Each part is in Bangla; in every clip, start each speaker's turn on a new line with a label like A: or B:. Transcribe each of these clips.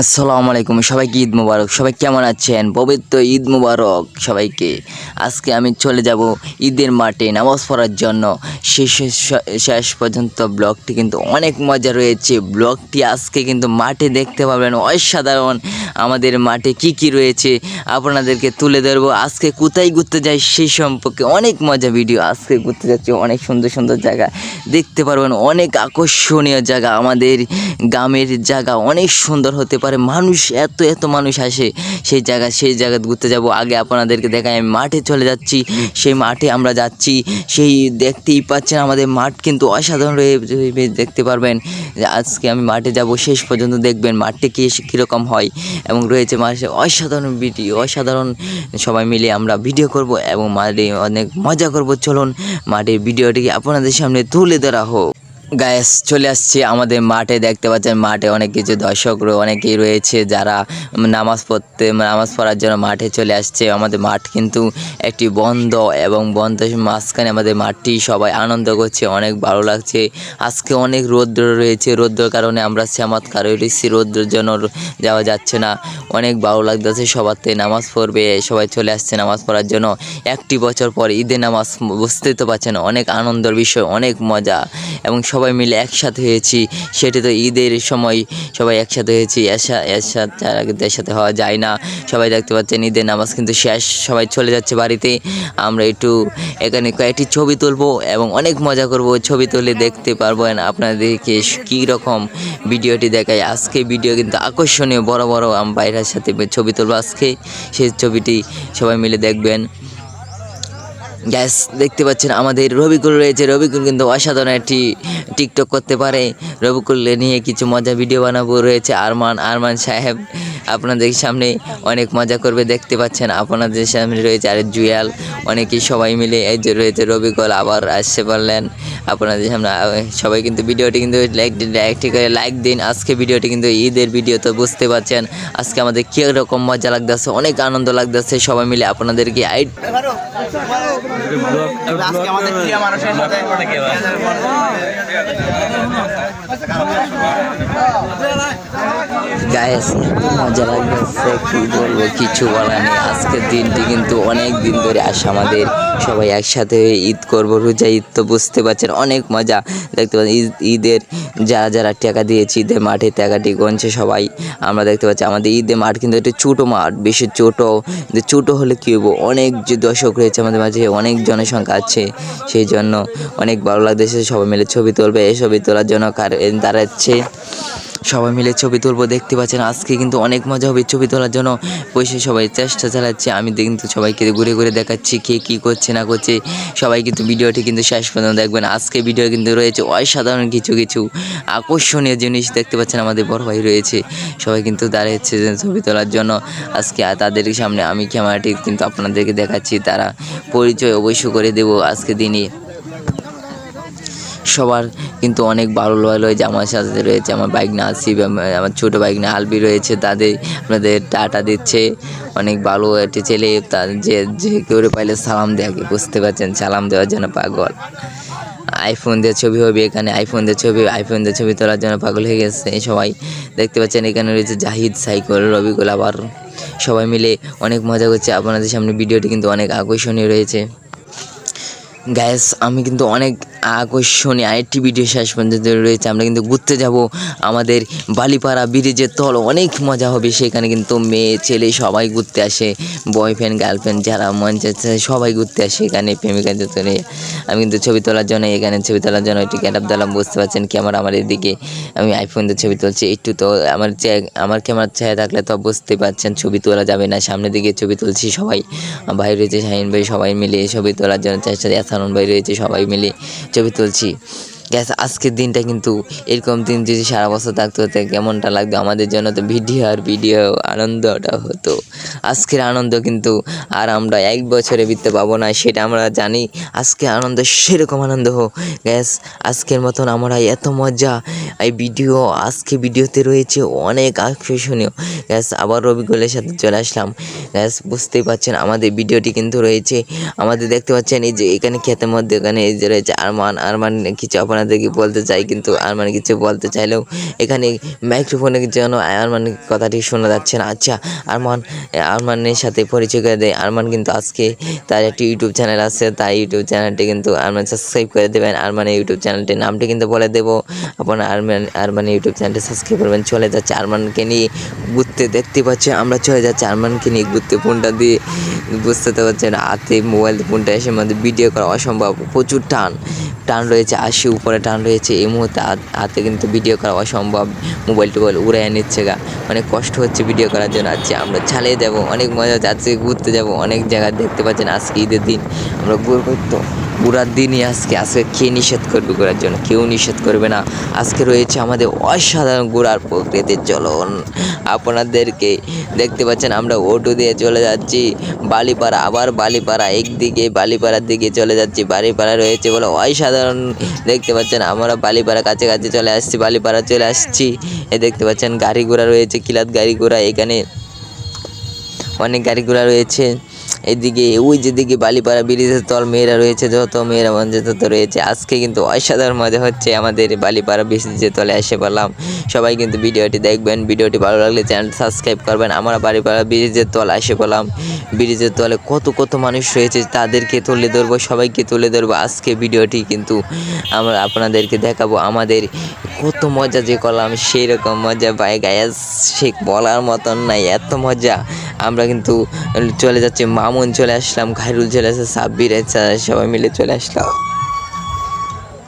A: আসসালামু আলাইকুম, সবাইকে ঈদ মুবারক। সবাই কেমন আছেন? পবিত্র ঈদ মুবারক সবাইকে। আজকে আমি চলে যাব ঈদের মাঠে নামাজ পড়ার জন্য। শেষ শেষ পর্যন্ত ব্লগটি কিন্তু অনেক মজা রয়েছে। ব্লগটি আজকে কিন্তু মাঠে দেখতে পাবেন অসাধারণ। আমাদের মাঠে কি কি রয়েছে আপনাদেরকে তুলে ধরবো। আজকে কোথায় ঘুরতে যাই সেই সম্পর্কে অনেক মজা ভিডিও। আজকে ঘুরতে যাচ্ছি অনেক সুন্দর সুন্দর জায়গা। দেখতে পারবেন অনেক আকর্ষণীয় জায়গা। আমাদের গ্রামের জায়গা অনেক সুন্দর হতে পারে। মানুষ এত এত মানুষ আসে, সেই জায়গা সেই জায়গা ঘুরতে যাব। আগে আপনাদেরকে দেখাই, আমি মাঠে চলে যাচ্ছি। সেই মাঠে আমরা যাচ্ছি। সেই দেখতেই পাচ্ছেন, আমাদের মাঠ কিন্তু অসাধারণ দেখতে পারবেন। আজকে আমি মাঠে যাব, শেষ পর্যন্ত দেখবেন মাঠে কি, কীরকম হয়। এবং রয়েছে মাঠে অসাধারণ ভিডিও, অসাধারণ সবাই মিলে আমরা ভিডিও করব এবং মাঠে অনেক মজা করব। চলুন, মাঠের ভিডিওটি আপনাদের সামনে তুলে ধরা হোক। গ্যাস চলে আসছে আমাদের মাঠে। দেখতে পাচ্ছেন মাঠে অনেক কিছু দর্শক অনেকেই রয়েছে যারা নামাজ পড়তে, নামাজ পড়ার জন্য মাঠে চলে আসছে। আমাদের মাঠ কিন্তু একটি বন্ধ এবং বন্ধ মাঝখানে আমাদের মাঠটি সবাই আনন্দ করছে, অনেক ভালো লাগছে। আজকে অনেক রৌদ্র রয়েছে, রৌদ্রের কারণে আমরা চমৎকার রয়েছি রৌদ্রের জন্য যাওয়া যাচ্ছে না। অনেক ভালো লাগতেছে সবারতে নামাজ পড়বে, সবাই চলে আসছে নামাজ পড়ার জন্য। একটি বছর পর ঈদের নামাজ বুঝতেই তো পারছেন অনেক আনন্দের বিষয়, অনেক মজা এবং সবাই মিলে একসাথে হয়েছি। সেটি তো ঈদের সময় সবাই একসাথে হয়েছি। এসা- একসাথে আর আগে তো একসাথে হওয়া যায় না। সবাই দেখতে পাচ্ছেন, ঈদের নামাজ কিন্তু শেষ। সবাই চলে যাচ্ছে বাড়িতে। আমরা একটু এখানে কয়েকটি ছবি তুলবো এবং অনেক মজা করব। ছবি তুলে দেখতে পারবেন আপনাদেরকে কী রকম ভিডিওটি দেখায়। আজকে ভিডিও কিন্তু আকর্ষণীয়, বড় বড় বাইরের সাথে ছবি তুলবো আজকে। সেই ছবিটি সবাই মিলে দেখবেন। গ্যাস দেখতে পাচ্ছেন আমাদের রবিকুল রয়েছে। রবিকুল কিন্তু অসাধারণ একটি টিকটক করতে পারে। রবিকুল নিয়ে কিছু মজা ভিডিও বানাবো রয়েছে আরমান। আরমান সাহেব আপনাদের সামনে অনেক মজা করবে, দেখতে পাচ্ছেন আপনাদের সামনে রয়েছে আরে জুয়াল। অনেকেই সবাই মিলে এই যে রয়েছে রবিকুল আবার আসতে পারলেন। আপনাদের সামনে সবাই কিন্তু ভিডিওটি কিন্তু লাইক একটি করে লাইক দিন। আজকে ভিডিওটি কিন্তু ঈদের ভিডিও তো বুঝতে পারছেন। আজকে আমাদের কীরকম মজা লাগতেছে, অনেক আনন্দ লাগতেছে সবাই মিলে আপনাদেরকে। আই
B: আজকে আমাদের প্রিয় মানুষের সাথে
A: গায়েস মজা লাগতেছে কি বলব, কিছু বলার নেই। আজকের দিনটি কিন্তু অনেক দিন ধরে আসে আমাদের। সবাই একসাথে ঈদ করব। রোজা ঈদ তো বুঝতে পারছেন, অনেক মজা। দেখতে পাচ্ছেন, ঈদ, ঈদের যারা যারা টাকা দিয়েছে, ঈদের মাঠে টাকাটি গনছে সবাই। আমরা দেখতে পাচ্ছি, আমাদের ঈদের মাঠ কিন্তু একটু ছোটো মাঠ, বেশি ছোটো। ছোটো হলে কী হব অনেক যে দর্শক রয়েছে আমাদের মাঝে, অনেক জনসংখ্যা আছে। সেই জন্য অনেক ভালো লাগতেছে, সবাই মিলে ছবি তুলবে। এই ছবি তোলার জন্য কার দাঁড়াচ্ছে। সবাই মিলে ছবি তুলবো, দেখতে পাচ্ছেন, আজকে কিন্তু অনেক মজা হবে ছবি তোলার জন্য। বসে সবাই চেষ্টা চালাচ্ছে, আমি কিন্তু সবাইকে ঘুরে ঘুরে দেখাচ্ছি কে কী করছে, না করছে। সবাই কিন্তু ভিডিওটি কিন্তু শেষ পর্যন্ত দেখবেন। আজকে ভিডিও কিন্তু রয়েছে অসাধারণ কিছু কিছু আকর্ষণীয় জিনিস দেখতে পাচ্ছেন, আমাদের বড় ভাই রয়েছে। সবাই কিন্তু দাঁড়িয়েছে ছবি তোলার জন্য। আজকে তাদের সামনে আমি ক্যামেরাটি কিন্তু আপনাদেরকে দেখাচ্ছি, তারা পরিচয় অবশ্যই করে দেবো আজকে দিনে। সবার কিন্তু অনেক ভালো ভালো যে আমার সাথে রয়েছে, আমার বাইক না আসিফ আমার- ছোটো বাইক না আলবি রয়েছে তাদের, আপনাদের টাটা দিচ্ছে। অনেক ভালো একটি ছেলে তার যে যে কেউ পাইলে সালাম দেয় বুঝতে পারছেন? সালাম দেওয়ার জন্য পাগল। আইফোন দিয়ে ছবি হবে এখানে আইফোন দিয়ে ছবি আইফোন দিয়ে ছবি তোলার জন্য পাগল হয়ে গেছে। সবাই দেখতে পাচ্ছেন এখানে রয়েছে জাহিদ সাইকেল রবিকুল আবার। সবাই মিলে অনেক মজা করছে। আপনাদের সামনে ভিডিওটি কিন্তু অনেক আকর্ষণীয় রয়েছে। গ্যাস আমি কিন্তু অনেক আকর্ষণীয় আরেকটি ভিডিও শেষ পর্যন্ত রয়েছে। আমরা কিন্তু ঘুরতে যাব আমাদের বালিপাড়া ব্রিজের তল। অনেক মজা হবে সেখানে কিন্তু মেয়ে, ছেলে সবাই ঘুরতে আসে। বয়ফ্রেন্ড গার্লফ্রেন্ড যারা মন চাচ্ছে সবাই ঘুরতে আসে এখানে প্রেমিকা চলে আমি কিন্তু ছবি তোলার জন্য এখানে ছবি তোলার জন্য একটি ক্যাটাপ দিলাম, বুঝতে পারছেন ক্যামেরা আমার এদিকে। আমি আইফোন দিয়ে ছবি তুলছি, একটু তো আমার আমার ক্যামেরার ছায়া থাকলে তো বুঝতে পারছেন ছবি তোলা যাবে না। সামনের দিকে ছবি তুলছি সবাই। ভাই রয়েছে শাহিন ভাই সবাই মিলে ছবি তোলার জন্য চেষ্টা, ইয়াসানুন ভাই রয়েছে সবাই মিলে। ছবি তুলছি। গ্যাস আজকের দিনটা কিন্তু এরকম দিন যদি সারা বছর থাকতো হতে কেমনটা লাগতো? আমাদের জন্য তো ভিডিও আর ভিডিও আনন্দটা হতো। আজকের আনন্দ কিন্তু আর আমরা এক বছরে বিতে পাবো না, সেটা আমরা জানি। আজকে আনন্দ সেরকম আনন্দ হোক। গ্যাস আজকের মতন আমরা এত মজা। এই ভিডিও, আজকে ভিডিওতে রয়েছে অনেক আকর্ষণীয়। গ্যাস আবার রবিকুলের সাথে চলে আসলাম। গ্যাস বুঝতেই পারছেন, আমাদের ভিডিওটি কিন্তু রয়েছে। আমাদের দেখতে পাচ্ছেন, এই যে এখানে ক্ষেতের মধ্যে এখানে এই যে রয়েছে আরমান। আরমান, কিছু আপনার আপনাদেরকে বলতে চাই, কিন্তু আরমান কিছু বলতে চাইলেও এখানে মাইক্রোফোনের জন্য আরমান কথাটি শোনা যাচ্ছে না। আচ্ছা আরমান, আরমানের সাথে পরিচয় করে দেয়। আরমান কিন্তু আজকে তার একটি ইউটিউব চ্যানেল আছে, তাই ইউটিউব চ্যানেলটি কিন্তু আরমান সাবস্ক্রাইব করে দেবেন। আরমানের ইউটিউব চ্যানেলটির নামটি কিন্তু বলে দেবো। আপনার আরমান, আরমানের ইউটিউব চ্যানেলটি সাবস্ক্রাইব করবেন। চলে যাচ্ছে আরমানকে নিয়ে ঘুরতে। দেখতে পাচ্ছি, আমরা চলে যাচ্ছি আরমানকে নিয়ে ঘুরতে। ফোনটা দিয়ে বুঝতে তো পারছেন, হাতে মোবাইল ফোনটা এসে মধ্যে ভিডিও করা অসম্ভব। প্রচুর টান টান রয়েছে, আশি উপরে টান রয়েছে এই মুহূর্তে হাত- কিন্তু ভিডিও করা অসম্ভব। মোবাইল টোবাইল উড়ে নিচ্ছে গা। অনেক কষ্ট হচ্ছে ভিডিও করার জন্য। আজকে আমরা চালিয়ে যাব, অনেক মজা হচ্ছে। আজকে ঘুরতে যাব, অনেক জায়গা দেখতে পাচ্ছেন আজকে ঈদের দিন। আমরা ঘুরবো তো। ঘোরার দিনই আজকে আজকে কে নিষেধ করবে ঘোরার জন্য? কেউ নিষেধ করবে না। আজকে রয়েছে আমাদের অসাধারণ ঘোরার প্রকৃতির চলন আপনাদেরকে দেখতে পাচ্ছেন, আমরা অটো দিয়ে চলে যাচ্ছি। বালিপাড়া, আবার বালিপাড়া, একদিকে বালিপাড়ার দিকে চলে যাচ্ছি। বালিপাড়া রয়েছে বলে অসাধারণ। দেখতে পাচ্ছেন, আমরা বালিপাড়া কাছাকাছি চলে আসছি, বালিপাড়া চলে আসছি। এ দেখতে পাচ্ছেন, গাড়ি ঘোড়া রয়েছে, কিলাত গাড়ি ঘোড়া। এখানে অনেক গাড়ি ঘোড়া রয়েছে। এদিকে ওই যেদিকে বালিপাড়া ব্রিজের তল মেয়েরা রয়েছে, যত মেয়েরা মঞ্চে তত রয়েছে। আজকে কিন্তু অসাধারণ মজা হচ্ছে আমাদের বালিপাড়া ব্রিজের তলে এসে পেলাম সবাই কিন্তু ভিডিওটি দেখবেন, ভিডিওটি ভালো লাগলে চ্যানেল সাবস্ক্রাইব করবেন। আমরা বালিপাড়া ব্রিজের তলে এসে পেলাম ব্রিজের তলে কত কত মানুষ রয়েছে, তাদেরকে তুলে ধরবো, সবাইকে তুলে ধরবো। আজকে ভিডিওটি কিন্তু আমরা আপনাদেরকে দেখাবো আমাদের কত মজা যে করলাম সেই রকম মজা পাই গায়াস সে বলার মতন নাই, এত মজা। আমরা কিন্তু চলে যাচ্ছি মামুন চলে আসলাম, খাইরুল চলে আসে, সাব্বির সবাই মিলে চলে আসলাম।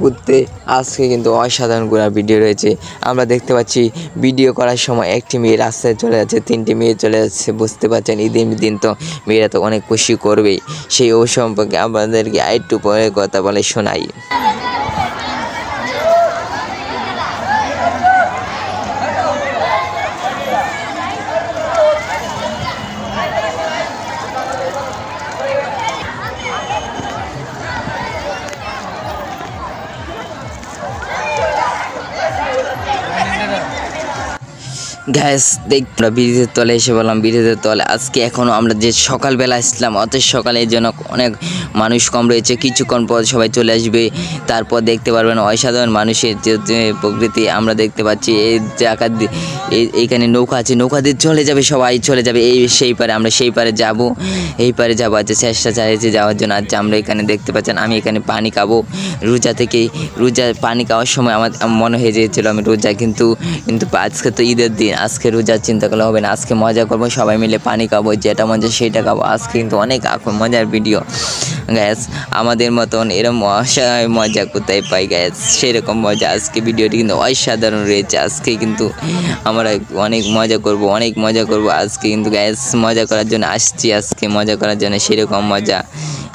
A: ঘুরতে। আজকে কিন্তু অসাধারণ ঘোরা ভিডিও রয়েছে। আমরা দেখতে পাচ্ছি ভিডিও করার সময় একটি মেয়ে রাস্তায় চলে যাচ্ছে, তিনটি মেয়ে চলে যাচ্ছে, বুঝতে পারছেন, ঈদের দিন তো মেয়েরা তো অনেক খুশি করবেই। সেই ও সম্পর্কে আমাদেরকে আরেকটু পরে কথা বলে শোনাই। গ্যাস দেখ আমরা ব্রিজের তলে এসে বললাম ব্রিজের তলে। আজকে এখনও আমরা যে সকালবেলা আসলাম অত সকালে এই জন্য অনেক মানুষ কম রয়েছে, কিছুক্ষণ পর সবাই চলে আসবে। তারপর দেখতে পারবেন অসাধারণ মানুষের যে প্রকৃতি, আমরা দেখতে পাচ্ছি, এই জায়গা এই- এইখানে নৌকা আছে, নৌকা দিয়ে চলে যাবে সবাই, চলে যাবে। এই, সেই পারে আমরা সেই পারে যাব। এই পারে যাব আচ্ছা চেষ্টা চালিয়েছি যাওয়ার জন্য। আচ্ছা আমরা এখানে দেখতে পাচ্ছেন, আমি এখানে পানি খাব। রোজা থেকে, রোজা পানি খাওয়ার সময় আমার মনে হয়ে গিয়েছিল আমি রোজা, কিন্তু কিন্তু আজকে তো ঈদের দিন। আজকে রোজার চিন্তা করলে হবে না, আজকে মজা করব, সবাই মিলে পানি খাব, যেটা মজা সেটা খাব। আজকে কিন্তু অনেক মজার ভিডিও গ্যাস আমাদের মতন এরম অসহায় মজা কোথায় পাই গ্যাস সেরকম মজা। আজকে ভিডিওটি কিন্তু অসাধারণ রয়েছে। আজকে কিন্তু আমরা অনেক মজা করব, অনেক মজা করব। আজকে কিন্তু গ্যাস মজা করার জন্য আসছি। আজকে মজা করার জন্য সেরকম মজা।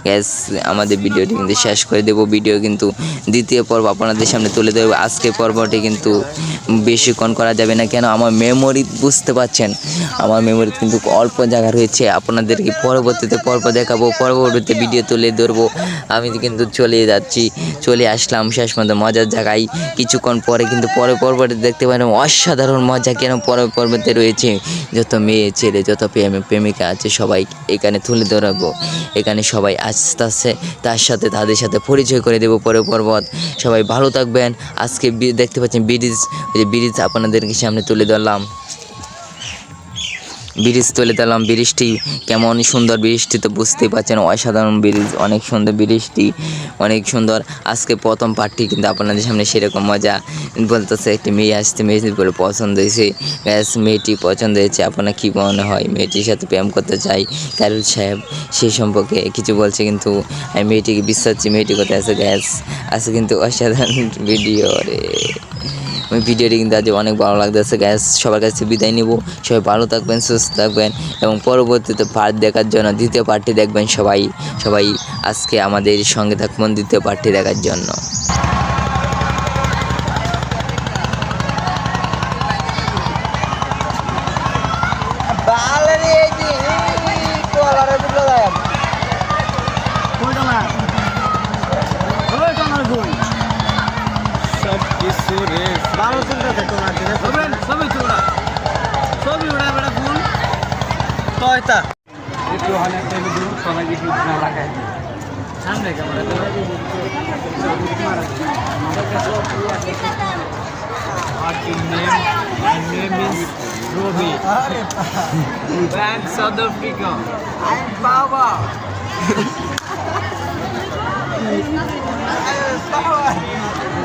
A: গ্যাস আমাদের ভিডিওটি কিন্তু শেষ করে দেবো। ভিডিও কিন্তু দ্বিতীয় পর্ব আপনাদের সামনে তুলে দেবো আজকে পর্বটি কিন্তু বেশিক্ষণ করা যাবে না। কেন? আমার মেমোরি বুঝতে পারছেন? আমার মেমোরি কিন্তু অল্প জায়গা রয়েছে। আপনাদেরকে পরবর্তীতে পর্ব দেখাবো, পরবর্তীতে ভিডিও তুলে ধরবো। আমি কিন্তু চলে যাচ্ছি, চলে আসলাম শেষ মতো মজার জায়গায়। কিছুক্ষণ পরে কিন্তু পরে পর্বটি দেখতে পারেন অসাধারণ মজা কেন পরে পর্বতে রয়েছে? যত মেয়ে ছেলে, যত প্রেমিক প্রেমিকা আছে, সবাই এখানে তুলে ধরাবো। এখানে সবাই আস্তে আস্তে তার সাথে তাদের সাথে পরিচয় করে দেবো পরে পর্বত। সবাই ভালো থাকবেন। আজকে দেখতে পাচ্ছেন ব্রিজ ব্রিজ আপনাদেরকে সামনে তুলে ধরলাম। ব্রিজ তুলে দিলাম ব্রিজটি কেমন সুন্দর ব্রিজটি তো বুঝতেই পারছেন, অসাধারণ ব্রিজ, অনেক সুন্দর ব্রিজটি অনেক সুন্দর। আজকে প্রথম পার্টটি কিন্তু আপনাদের সামনে সেরকম মজা বলতেছে, একটি মেয়ে আসতে মেয়েটির বলে পছন্দ হয়েছে গ্যাস মেয়েটি পছন্দ হয়েছে। আপনার কী মনে হয়? মেয়েটির সাথে প্রেম করতে চাই? কারুল সাহেব সেই সম্পর্কে কিছু বলছে কিন্তু, আমি মেয়েটিকে বিশ্বাস মেয়েটি কোথায় আছে? গ্যাস আছে কিন্তু অসাধারণ ভিডিও রে। ওই ভিডিওটি কিন্তু আজ অনেক ভালো লাগতেছে গ্যাস সবার কাছে বিদায় নিব। সবাই ভালো থাকবেন সুস্থ থাকবেন এবং পরবর্তীতে পার্ট দেখার জন্য দ্বিতীয় পার্টটি দেখবেন সবাই সবাই আজকে আমাদের সঙ্গে থাকবেন দ্বিতীয় পার্টটি দেখার জন্য
B: যে এই কলারে দুটো দেন সব কিছু রে ভালো চিন্তা দেখো না সবই চুড়া। সবই উড়া বেড়া ফুল। তয়তা একটু হালে তেলে দিন সবাই একটু না রাখায় সামনে ক্যামেরা
C: তো Party name,
B: my name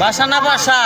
C: বাসা না বাসা?